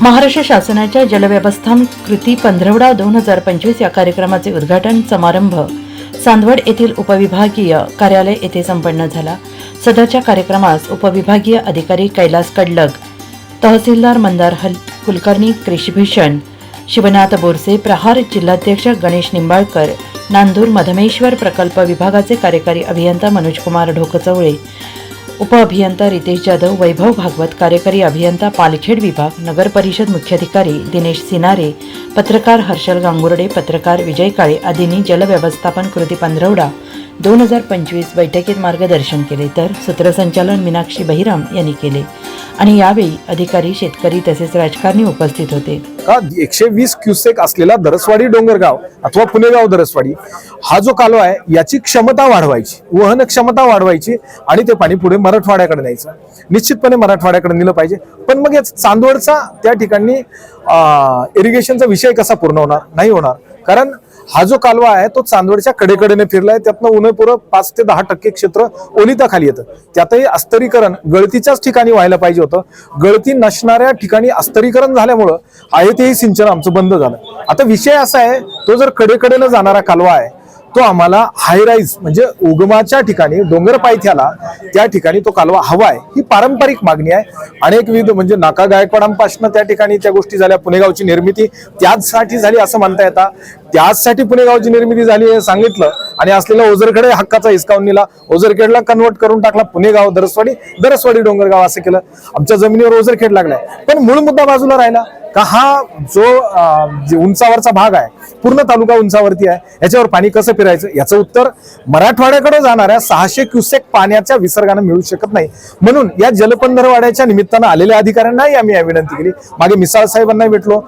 महाराष्ट्र शासनाच्या जलव्यवस्थान कृती पंधरवडा दोन हजार पंचवीस या कार्यक्रमाचे उद्घाटन समारंभ चांदवड येथील उपविभागीय कार्यालय येथे संपन्न झाला. सदरच्या कार्यक्रमास उपविभागीय अधिकारी कैलास कडलग तहसीलदार मंदार हल कुलकर्णी कृषीभूषण शिवनाथ बोरसे प्रहार जिल्हाध्यक्ष गणेश निंबाळकर नांदूर मधमेश्वर प्रकल्प विभागाचे कार्यकारी अभियंता मनोजकुमार ढोकचवळे उपअभियंता रितेश जाधव वैभव भागवत कार्यकारी अभियंता पालखेड विभाग नगर परिषद मुख्याधिकारी दिनेश सिनारे पत्रकार हर्षल गांगुर्डे पत्रकार विजय काळे आदींनी जलव्यवस्थापन कृती पंधरवडा दोन हजार पंचवीस बैठकीत मार्गदर्शन केले तर सूत्रसंचालन मीनाक्षी बहिराम यांनी केले. आणि यावेळी अधिकारी शेतकरी तसेच राजकारणी उपस्थित होते. का एकशे वीस क्युसेक असलेला दरसवाडी डोंगरगाव अथवा पुणेगाव दरसवाडी हा जो कालवा आहे याची क्षमता वाढवायची वहन क्षमता वाढवायची आणि ते पाणी पुढे मराठवाड्याकडे न्यायचं. निश्चितपणे मराठवाड्याकडे नेलं पाहिजे. पण मग या चांदवडचा त्या ठिकाणी इरिगेशनचा विषय कसा पूर्ण होणार? नाही होणार. कारण हा जो कालवा आहे तो चांदवडच्या कडेकडेने फिरलाय. त्यातनं उन्हपुरं पाच ते दहा टक्के क्षेत्र ओलिताखाली येतं. त्यातही अस्तरीकरण गळतीच्याच ठिकाणी व्हायला पाहिजे होतं. गळती नसणाऱ्या ठिकाणी अस्तरीकरण झाल्यामुळं आहे तेही सिंचन आमचं बंद झालं. आता विषय असा आहे तो जर कडेकडेनं जाणारा कालवा आहे तो आम्हाला हायराईज म्हणजे उगमाच्या ठिकाणी डोंगर पायथ्याला त्या ठिकाणी तो कालवा हवा आहे. ही पारंपरिक मागणी आहे. अनेकविध म्हणजे नाका गायकवाडांपासून त्या ठिकाणी त्या गोष्टी झाल्या पुणेगावची निर्मिती त्याचसाठी झाली असं म्हणता येतात त्याचसाठी पुणेगावची निर्मिती झाली हे सांगितलं. आणि असलेला ओझरखेडे हक्काचा हिसकावून नेला ओझरखेडला कन्वर्ट करून टाकला पुणेगाव दरसवाडी दरसवाडी डोंगरगाव असं केलं. आमच्या जमिनीवर ओझरखेड लागलाय. पण मूळ मुद्दा बाजूला राहिला का हा जो उंचावरचा भाग आहे पूर्ण तालुका उंचावरती आहे याच्यावर पाणी कसं फिरायचं? याचं उत्तर मराठवाड्याकडे जाणाऱ्या सहाशे क्युसेक पाण्याच्या विसर्गानं मिळू शकत नाही. म्हणून या जलपंधरवाड्याच्या निमित्तानं आलेल्या अधिकाऱ्यांनाही आम्ही या विनंती केली. मागे मिसाळ साहेबांना भेटलो.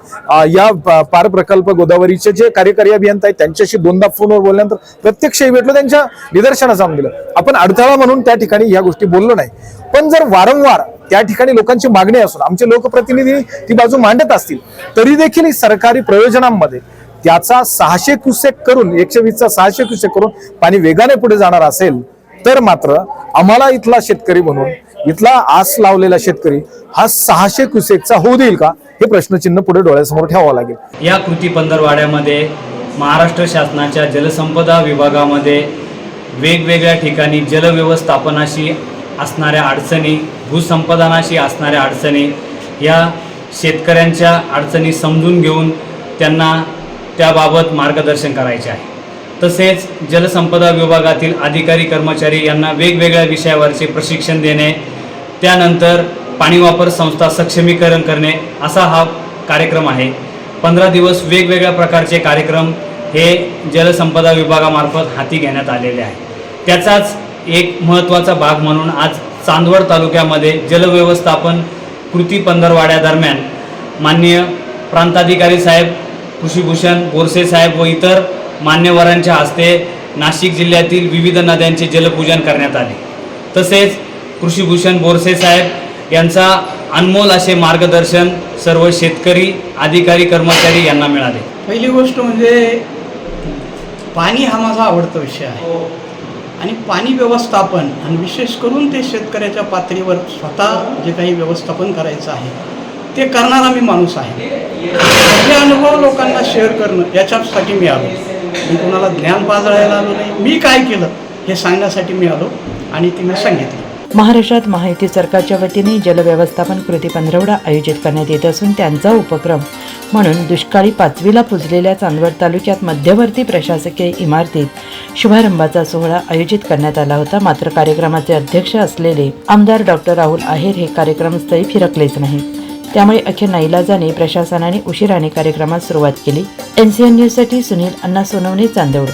या प- पार प्रकल्प गोदावरीचे जे कार्य कार्यकारी अभियंता आहेत त्यांच्याशी दोनदा फोनवर बोलल्यानंतर प्रत्यक्षही भेटलो त्यांच्या निदर्शनास आणून दिलं. आपण अडथळा म्हणून त्या ठिकाणी या गोष्टी बोललो नाही. पण जर वारंवार त्या ठिकाणी लोकांची मागणी असून आमचे लोकप्रतिनिधी ती बाजू मांडत असतील तरी देखील सरकारी प्रयोजनांमध्ये त्याचा सहाशे क्युसेक करून एकशे वीसचा सहाशे क्युसेक करून पाणी वेगाने पुढे जाणार असेल तर मात्र आम्हाला इथला शेतकरी म्हणून इथला आस लावलेला शेतकरी हा सहाशे क्युसेकचा होऊ देईल का? हे प्रश्नचिन्ह पुढे डोळ्यासमोर ठेवावं लागेल. या कृती पंधरवाड्यामध्ये महाराष्ट्र शासनाच्या जलसंपदा विभागामध्ये वेगवेगळ्या ठिकाणी जलव्यवस्थापनाशी असणाऱ्या अडचणी भूसंपादनाशी असणाऱ्या अडचणी या शेतकऱ्यांच्या अडचणी समजून घेऊन त्यांना त्याबाबत मार्गदर्शन करायचे आहे. तसेच जलसंपदा विभागातील अधिकारी कर्मचारी यांना वेगवेगळ्या विषयावरचे प्रशिक्षण देणे त्यानंतर पाणी वापर संस्था सक्षमीकरण करणे असा हा कार्यक्रम आहे. पंधरा दिवस वेगवेगळ्या प्रकारचे कार्यक्रम हे जलसंपदा विभागामार्फत हाती घेण्यात आलेले आहे. त्याचाच एक महत्त्वाचा भाग म्हणून आज चांदवड तालुक्यामध्ये जलव्यवस्थापन कृती पंधरवाड्यादरम्यान माननीय प्रांताधिकारी साहेब कृषीभूषण बोरसे साहेब व इतर मान्यवरांच्या हस्ते नाशिक जिल्ह्यातील विविध नद्यांचे जलपूजन करण्यात आले. तसेच कृषीभूषण बोरसे साहेब यांचा अनमोल असे मार्गदर्शन सर्व शेतकरी अधिकारी कर्मचारी यांना मिळाले. पहिली गोष्ट म्हणजे पाणी हा माझा आवडता विषय आहे. आणि पाणी व्यवस्थापन आणि विशेष करून ते शेतकऱ्याच्या पातळीवर स्वतः जे काही व्यवस्थापन करायचं आहे ते करणारा मी माणूस आहे. हे अनुभव लोकांना शेअर करणं याच्यासाठी मी आलो. मी कोणाला ज्ञान पाजळायला आलो नाही. मी काय केलं हे सांगण्यासाठी मी आलो आणि तिने सांगितलं. महाराष्ट्रात माहिती सरकारच्या वतीने जलव्यवस्थापन कृती पंधरवडा आयोजित करण्यात येत असून त्यांचा उपक्रम म्हणून दुष्काळी पाचवीला पुजलेल्या चांदवड तालुक्यात मध्यवर्ती प्रशासकीय इमारतीत शुभारंभाचा सोहळा आयोजित करण्यात आला होता. मात्र कार्यक्रमाचे अध्यक्ष असलेले आमदार डॉक्टर राहुल आहेर हे कार्यक्रमस्थळी फिरकलेच नाहीत. त्यामुळे अखेर नाईलाजाने प्रशासनाने उशिराने कार्यक्रमास सुरुवात केली. एनसीएन न्यूजसाठी सुनील अण्णा सोनवणे चांदवड.